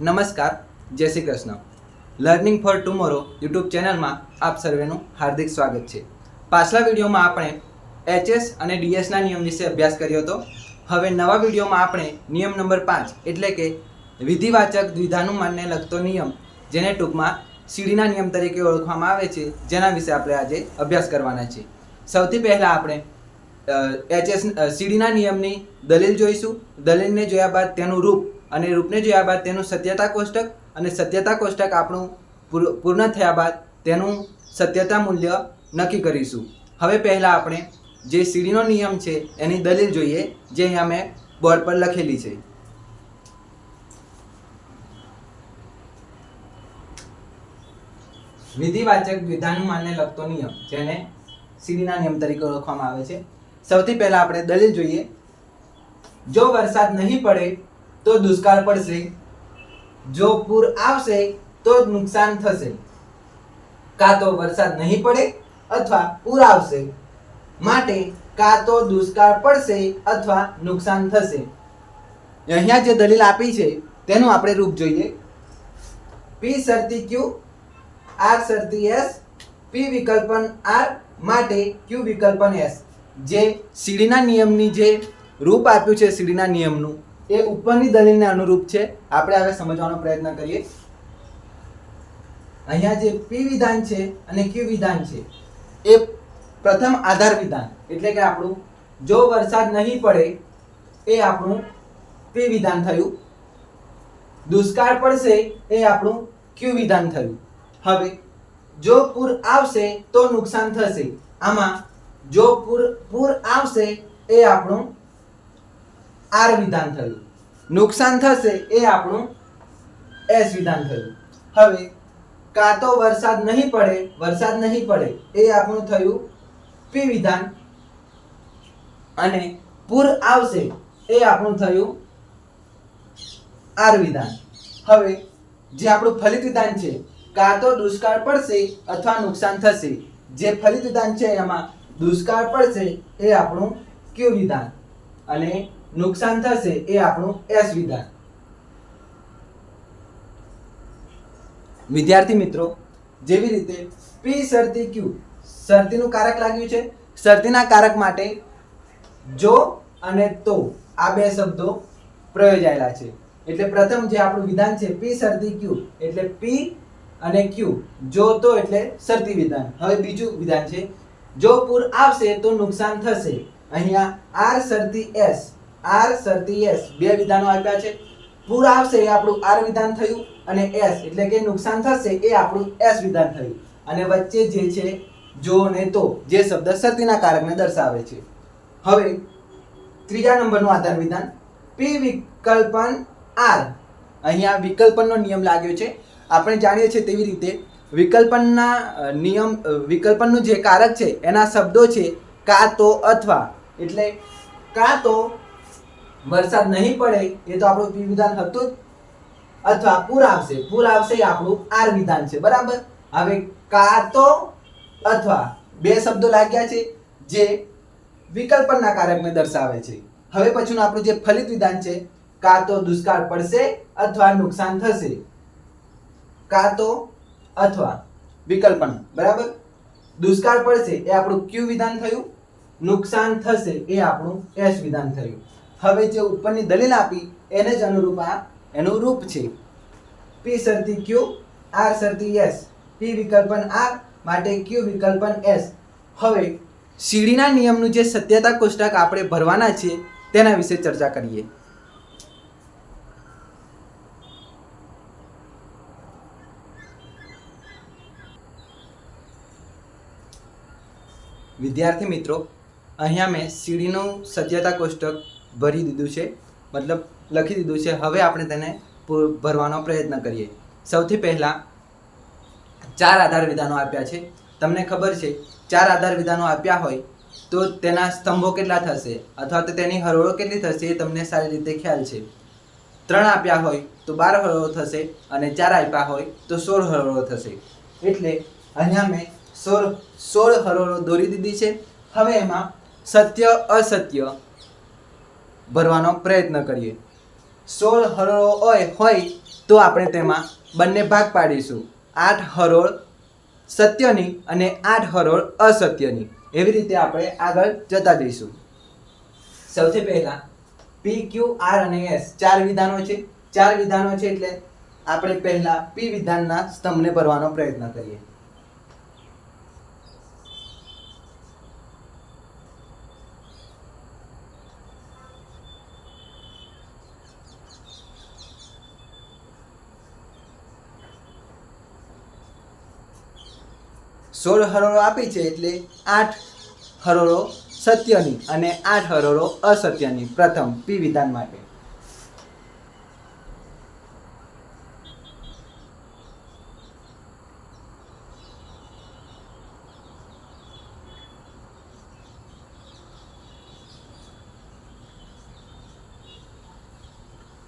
નમસ્કાર, જય Shri Krishna. Learning for tomorrow YouTube ચેનલમાં આપ સર્વેનું હાર્દિક સ્વાગત છે. પાછલા વિડીયોમાં આપણે એચએસ અને ડીએસના નિયમ વિશે અભ્યાસ કર્યો હતો. હવે નવા વિડીયોમાં આપણે નિયમ નંબર પાંચ એટલે કે વિધિવાચક દ્વિધાનુમાનને લગતો નિયમ, જેને ટૂંકમાં સીડીના નિયમ તરીકે ઓળખવામાં આવે છે, જેના વિશે આપણે આજે અભ્યાસ કરવાના છે. સૌથી પહેલાં આપણે એચએસ સીડીના નિયમની દલીલ જોઈશું. દલીલને જોયા બાદ તેનું રૂપ અને રૂપને જોયા બાદ તેનું સત્યતા કોષ્ટક અને સત્યતા કોષ્ટક આપણું પૂર્ણ થયા બાદ તેનું સત્યતા મૂલ્ય નક્કી કરીશું. હવે પહેલાં આપણે જે સીડીનો નિયમ છે એની દલીલ જોઈએ, જે અહીંયા મેં બોર્ડ પર લખેલી છે. વિધિવાચક દ્વિધાનુમાનને લગતો નિયમ, જેને સીડીના નિયમ તરીકે ઓળખવામાં આવે છે. સૌથી પહેલા આપણે દલીલ જોઈએ. જો વરસાદ નહીં પડે તો દુષ્કાળ પડશે. જો પૂર આવશે, તો નુકસાન થશે. કાં તો વરસાદ નહીં પડે, અથવા પૂર આવશે. માટે કાં તો દુષ્કાળ પડશે, અથવા નુકસાન થશે. અહીંયા જે દલીલ આપી છે, તેનું આપણે રૂપ જોઈએ. પી શરતી ક્યુ આર શરતી એસ પી વિકલ્પન આર માટે ક્યુ વિકલ્પન એસ જે સીડીના નિયમની જે રૂપ આપ્યું છે, સીડીના નિયમનું. એ ઉપરની દલીલને અનુરૂપ છે. આપણે હવે સમજવાનો પ્રયત્ન કરીએ. અહીંયા જે પી વિધાન છે અને ક્યુ વિધાન છે, એ પ્રથમ આધાર વિધાન એટલે કે આપણું જો વરસાદ નહીં પડે, એ આપણું પી વિધાન થયું. દુષ્કાળ પડશે, એ આપણું ક્યુ વિધાન થયું. હવે, જો પૂર આવશે, તો નુકસાન થશે. આમાં, જો પૂર પૂર આવશે, એ આપણું આર વિધાન થયું. નુકસાન થશે એ આપણું એસ વિધાન થયું. હવે કાં તો વરસાદ નહીં પડે, વરસાદ નહીં પડે, એ આપણું થયું પી વિધાન. અને પૂર આવશે, એ આપણું થયું આર વિધાન. હવે જે આપણું ફલિત વિધાન છે, કાં તો દુષ્કાળ પડશે અથવા નુકસાન થશે, જે ફલિત વિધાન છે એમાં દુષ્કાળ પડશે એ આપણું ક્યુ વિધાન. અને નુકસાન થશે એ આપણું એસ વિધાન. વિદ્યાર્થી મિત્રો, જેવી રીતે પી શરતી ક્યુ શરતીનું કારક લાગ્યું છે. શરતીના કારક માટે જો અને તો આ બે શબ્દો પ્રયોજાયેલા છે. એટલે પ્રથમ જે આપણું વિધાન છે પી શરતી ક્યુ એટલે પી અને ક્યુ જો તો એટલે શરતી વિધાન. હવે બીજું વિધાન છે, જો પૂર આવશે તો નુકસાન થશે. અહીંયા આર શરતી એસ આર શરતી એસ, બે વિધાનો આપ્યા છે. પૂર આવશે એ આપણું આર વિધાન થયું અને એસ, એટલે કે નુકસાન થશે એ આપણું એસ વિધાન થયું. અને વચ્ચે જે છે, જો ને તો, જે શબ્દ શરતીના કારકને દર્શાવે છે. હવે, ત્રીજા નંબરનું આધાર વિધાન પી વિકલ્પન આર અહીંયા વિકલ્પનનો નિયમ લાગ્યો છે. આપણે જાણીએ છીએ તેવી રીતે વિકલ્પનના નિયમ વિકલ્પનનું જે કારક છે, એના શબ્દો છે, કા તો અથવા. એટલે કા તો વરસાદ નહીં પડે, એ તો આપણું પી વિધાન હતું જ. અથવા પૂર આવશે પૂર આવશે એ આપણું આર વિધાન છે, બરાબર? હવે કા તો અથવા બે શબ્દો લાગ્યા છે જે વિકલ્પના કારકને દર્શાવે છે. હવે પછીનું આપણું જે ફલિત વિધાન છે, કાં તો દુષ્કાળ પડશે અથવા નુકસાન થશે. કાં તો અથવા વિકલ્પન, બરાબર? દુષ્કાળ પડશે એ આપણું ક્યુ વિધાન થયું? નુકસાન થશે એ આપણું એસ વિધાન થયું. હવે જે ઉપરની દલીલ આપી, એને જ અનુરૂપ આ, એનું રૂપ છે. પી શરતી ક્યુ આર શરતી એસ પી વિકલ્પન આર માટે ક્યુ વિકલ્પન એસ હવે સીડીના નિયમનું જે સત્યતા કોષ્ટક આપણે ભરવાના છીએ તેના વિશે ચર્ચા કરીએ. વિદ્યાર્થી મિત્રો, અહીંયા મેં સીડીનું સત્યતા કોષ્ટક ભરી દીધું છે, મતલબ લખી દીધું છે, હવે આપણે તેને ભરવાનો પ્રયત્ન કરીએ. સૌથી પહેલાં ચાર આધાર વિધાનો આપ્યા છે. તમને ખબર છે, ચાર આધાર વિધાનો આપ્યા હોય તો તેના સ્તંભો કેટલા થશે? અથવા તો તેની હરોળો કેટલી થશે એ તમને સારી રીતે ખ્યાલ છે. ત્રણ આપ્યા હોય તો બાર હરોળો થશે અને ચાર આપ્યા હોય તો સોળ હરોળો થશે. એટલે અહીંયા મેં સોળ સોળ હરોળો દોરી દીધી છે. હવે એમાં સત્ય, અસત્ય ભરવાનો પ્રયત્ન કરીએ. સોળ હરોળો હોય હોય તો આપણે તેમાં બંને ભાગ પાડીશું. આઠ હરોળ સત્યની અને આઠ હરોળ અસત્યની. એવી રીતે આપણે આગળ જતા જઈશું. સૌથી પહેલાં પી ક્યુ આર અને એસ ચાર વિધાનો છે. ચાર વિધાનો છે એટલે આપણે પહેલાં પી વિધાનના સ્તંભને ભરવાનો પ્રયત્ન કરીએ. સોળ હરોળો આપી છે એટલે આઠ હરોળો સત્યની અને આઠ હરોળો અસત્યની પ્રથમ પી વિધાન માટે.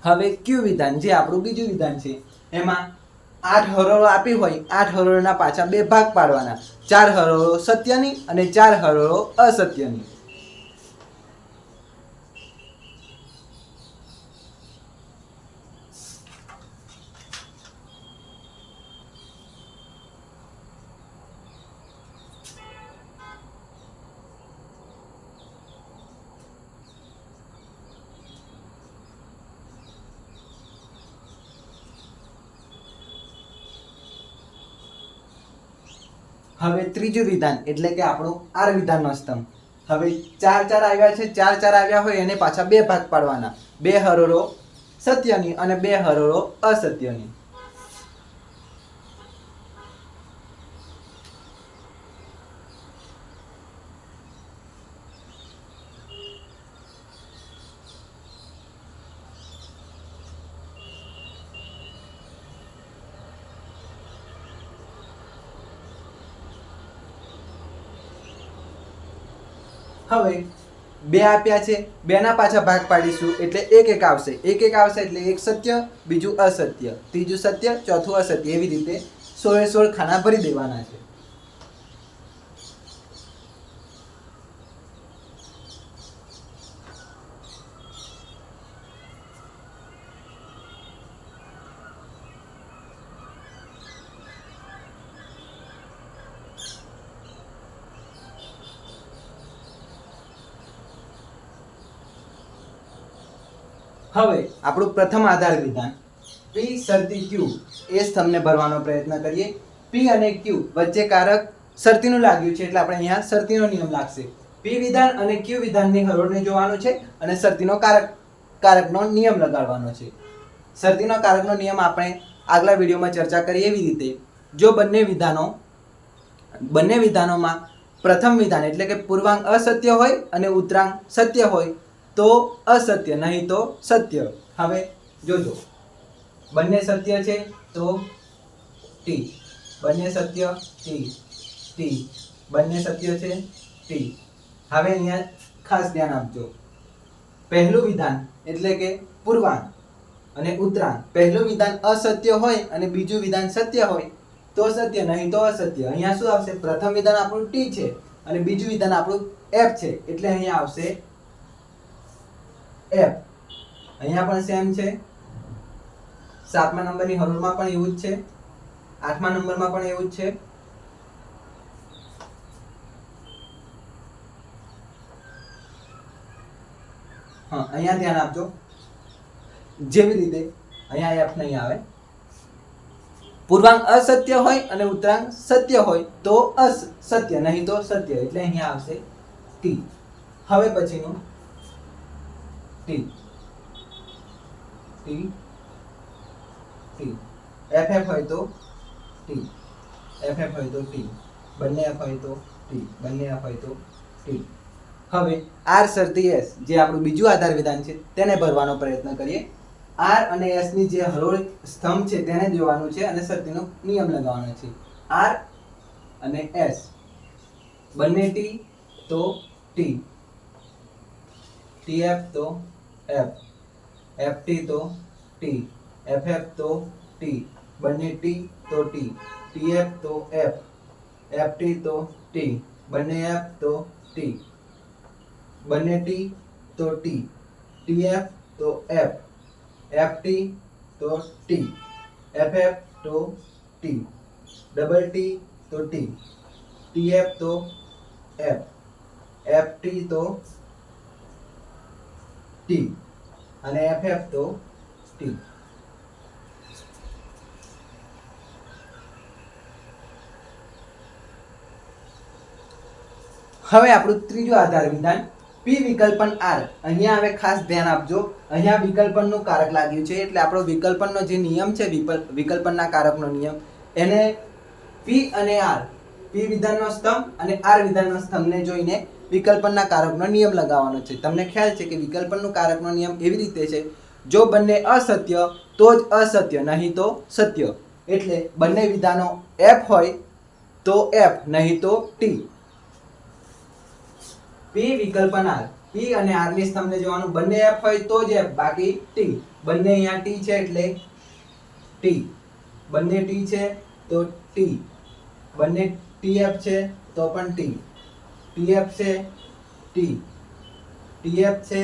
હવે ક્યુ વિધાન જે આપણું બીજું વિધાન છે, એમાં આઠ હરોળો આપી હોય, આઠ હરોળના પાછા બે ભાગ પાડવાના. ચાર હરોળો સત્યની અને ચાર હરોળો અસત્યની. હવે ત્રીજું વિધાન, એટલે કે આપણું આર વિધાનનો સ્તંભ. હવે ચાર ચાર આવ્યા છે, ચાર ચાર આવ્યા હોય એને પાછા બે ભાગ પાડવાના. બે હરોળો સત્યની અને બે હરોળો અસત્યની. હવે બે આપ્યા છે, બેના પાછા ભાગ પાડીશું, એટલે એક એક આવશે. એક એક આવશે એટલે એક સત્ય, બીજું અસત્ય, ત્રીજું સત્ય, ચોથું અસત્ય, એવી રીતે સોળે સોળ ખાના ભરી દેવાના છે. હવે આપણું પ્રથમ આધાર વિધાન પી શરતી ક્યુ એ સ્તંભને ભરવાનો પ્રયત્ન કરીએ. પી અને ક્યુ વચ્ચે કારક શરતીનું લાગ્યું છે એટલે આપણે અહીંયા શરતીનો નિયમ લાગશે. પી વિધાન અને ક્યુ વિધાનની હરોળને જોવાનું છે અને શરતીનો કારક, કારકનો નિયમ લગાડવાનો છે. શરતીનો કારકનો નિયમ આપણે આગલા વિડીયોમાં ચર્ચા કરી એવી રીતે. જો બંને વિધાનો, બંને વિધાનોમાં પ્રથમ વિધાન એટલે કે પૂર્વાંગ અસત્ય હોય અને ઉત્તરાંગ સત્ય હોય તો અસત્ય, નહીં તો સત્ય. હવે જોજો. બંને સત્ય છે તો ટી બંને સત્ય ટી ટી બંને સત્ય છે ટી હવે અહીંયા ખાસ ધ્યાન આપજો. પહેલું વિધાન એટલે કે પૂર્વાંગ અને ઉત્તરાંગ પહેલું વિધાન અસત્ય હોય અને બીજું વિધાન સત્ય હોય. તો સત્ય, નહીં તો અસત્ય. અહીંયા શું આવશે? પ્રથમ વિધાન આપણું ટી છે અને બીજું વિધાન આપણું એફ છે. એટલે અહીંયા આવશે એફ અહીંયા પણ સેમ છે. સાતમા નંબરની હરોળમાં પણ એવું જ છે. આઠમા નંબરમાં પણ એવું જ છે. હા, અહીંયા ધ્યાન આપજો. જેવી રીતે અહીંયા એફ નહીં આવે. પૂર્વાંગ અસત્ય હોય અને ઉત્તરાંગ સત્ય હોય તો અસ, સત્ય, નહીં તો સત્ય, એટલે અહીંયા આવશે ટી હવે પછીનું T. T. T. F F હોય તો ટી. એફ એફ હોય તો ટી. બંને એફ હોય તો ટી. બંને હવે આર શરતી એસ જે આપણું બીજું આધાર વિધાન છે, તેને ભરવાનો પ્રયત્ન કરીએ. આર અને એસની જે હરોળ સ્તંભ છે, તેને જોવાનું છે અને શરતીનો નિયમ લગાવવાનો છે. આર અને એસ બંને ટી તો ટી ટી એફ તો એફ એફ ટી તો ટી એફ એફ તો ટી બંને ટી તો ટી ટી એફ તો એફ એફ ટી તો ટી બંને એફ તો ટી બંને ટી તો ટી ટી એફ તો એફ એફ ટી તો ટી એફ એફ તો ટી ડબલ ટી તો ટી ટી એફ તો એફ એફ ટી તો ટી. અને એફ એફ તો ટી હવે આપણું ત્રીજું આધાર વિધાન પી વિકલ્પન આર અહીંયા હવે ખાસ ધ્યાન આપજો. અહીંયા વિકલ્પનનું કારક લાગ્યું છે, એટલે આપણો વિકલ્પનનો જે નિયમ છે વિકલ્પનના કારકનો નિયમ, એને પી અને આર પી વિધાનનો સ્તંભ અને આર વિધાનનો સ્તંભને જોઈને વિકલ્પનના કારકનો નિયમ લગાવવાનો છે. તમને ખ્યાલ છે કે વિકલ્પનનો કારકનો નિયમ એવી રીતે છે, જો બંને અસત્ય, તો જ અસત્ય, નહીં તો સત્ય. એટલે બંને વિધાનો એફ હોય તો એફ નહીં તો ટી પી વિકલ્પન આર પી અને આરની તમને જોવાનું બંને એફ હોય તો જ એફ બાકી ટી બંને અહીંયા ટી છે એટલે ટી બંને ટી છે તો ટી બંને ટી એફ છે તો પણ ટી ટીએફ છે ટી ટીએફ છે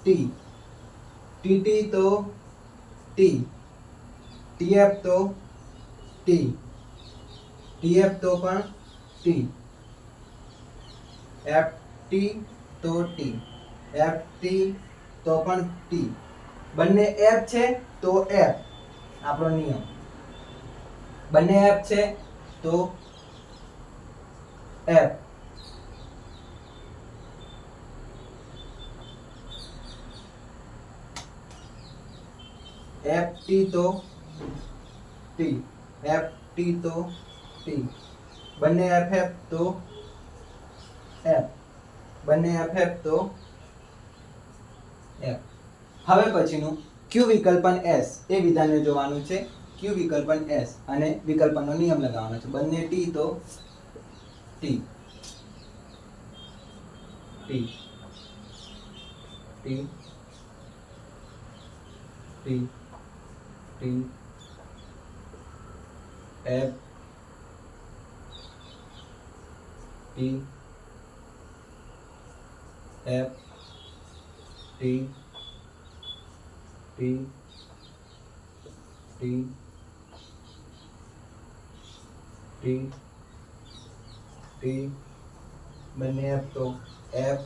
ટી ટીટી તો ટી ટીએફ તો ટી ટીએફ તો પણ ટી એફ ટી તો ટી એફ ટી તો પણ ટી બંને એફ છે તો એફ આપણો નિયમ. બંને એફ છે તો એફ એફ ટી તો ટી એફ ટી તો ટી બંને એફ એફ તો એફ બંને એફ એફ તો એફ હવે પછીનું ક્યુ વિકલ્પન એસ એ વિધાનને જોવાનું છે. ક્યુ વિકલ્પન એસ અને વિકલ્પનનો નિયમ લગાવવાનો છે. બંને ટી તો T T T T T F T F T T T T T બંને એફ તો એફ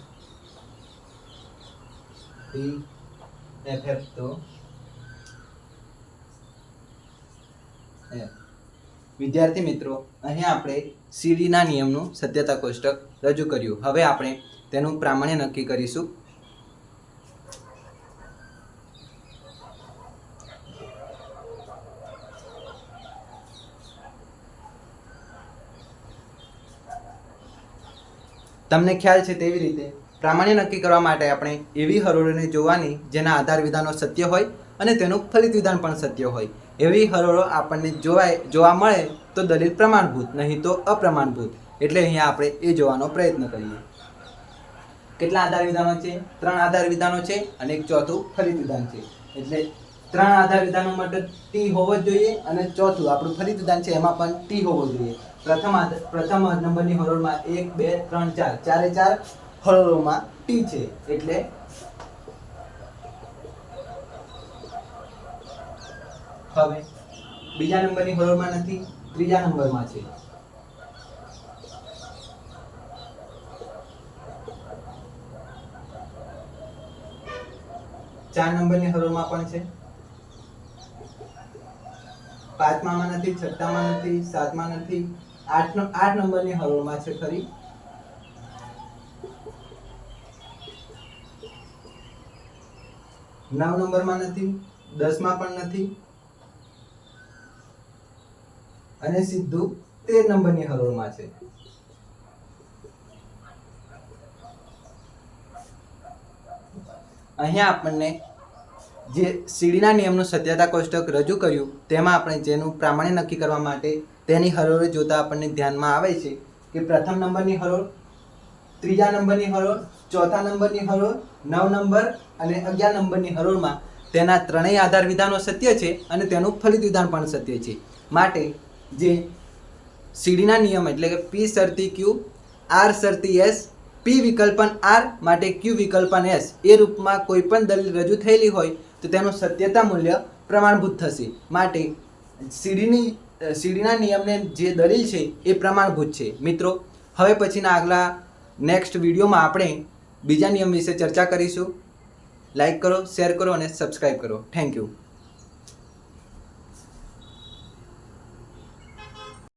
ટી એફ એફ તો વિદ્યાર્થી મિત્રો, અહીં આપણે સીડીના નિયમનું સત્યતા કોષ્ટક રજૂ કર્યું. હવે આપણે તેનું પ્રામાણ્ય નક્કી કરીશું. તમને ખ્યાલ છે તેવી રીતે પ્રામાણ્ય નક્કી કરવા માટે આપણે એવી હરોળને જોવાની જેના આધાર વિધાનો સત્ય હોય અને તેનું ફલિત વિધાન પણ સત્ય હોય. એવી હરોળો આપણને જોવાય, જોવા મળે તો દલીલ પ્રમાણભૂત, નહીં તો અપ્રમાણભૂત. એટલે અહીંયા આપણે એ જોવાનો પ્રયત્ન કરીએ. કેટલા આધાર વિધાનો છે? ત્રણ આધાર વિધાનો છે અને એક ચોથું ફલિત વિધાન છે. એટલે ત્રણ આધાર વિધાનો માટે ટી હોવો જ જોઈએ અને ચોથું આપણું ફલિત વિધાન છે, એમાં પણ ટી હોવો જોઈએ. પ્રથમ આધાર પ્રથમ નંબરની હરોળમાં એક, બે, ત્રણ, ચાર. ચારે ચાર હરોળોમાં ટી છે. એટલે હવે બીજા નંબરની હરોળમાં નથી, ત્રીજા નંબરમાં છે. ચાર નંબરની હરોળમાં પણ છે. પાંચમામાં નથી, છઠ્ઠામાં નથી, સાતમાં નથી, આઠ આઠ નંબરની હરોળમાં છે ખરી. નવ નંબરમાં નથી, દસમાં પણ નથી અને સિદ્ધુ તેર નંબરની હરોળમાં છે. અહીંયા આપણને જે સીડીના નિયમનું સત્યતા કોષ્ટક રજૂ કર્યું, તેમાં આપણે જેનું પ્રામાણ્ય નક્કી કરવા માટે તેની હરોળ જોતા આપણને ધ્યાનમાં આવે છે કે પ્રથમ નંબરની હરોળ, ત્રીજા નંબરની હરોળ, ચોથા નંબરની હરોળ, નવ નંબર અને અગિયાર નંબરની હરોળમાં તેના ત્રણેય આધાર વિધાનો સત્ય છે અને તેનું ફલિત વિધાન પણ સત્ય છે. માટે જે સીડીના નિયમ એટલે કે પી સરતી ક્યુ આર સરતી એસ પી વિકલ્પન આર માટે ક્યુ વિકલ્પન એસ એ રૂપમાં કોઈ પણ દલીલ રજૂ થયેલી હોય તો તેનું સત્યતા મૂલ્ય પ્રમાણભૂત થશે. માટે સીડીની સીડીના નિયમને જે દલીલ છે એ પ્રમાણભૂત છે. મિત્રો, હવે પછીના આગલા નેક્સ્ટ વિડીયોમાં આપણે બીજા નિયમ વિશે ચર્ચા કરીશું. લાઇક કરો, શેર કરો અને સબસ્ક્રાઈબ કરો. Thank you.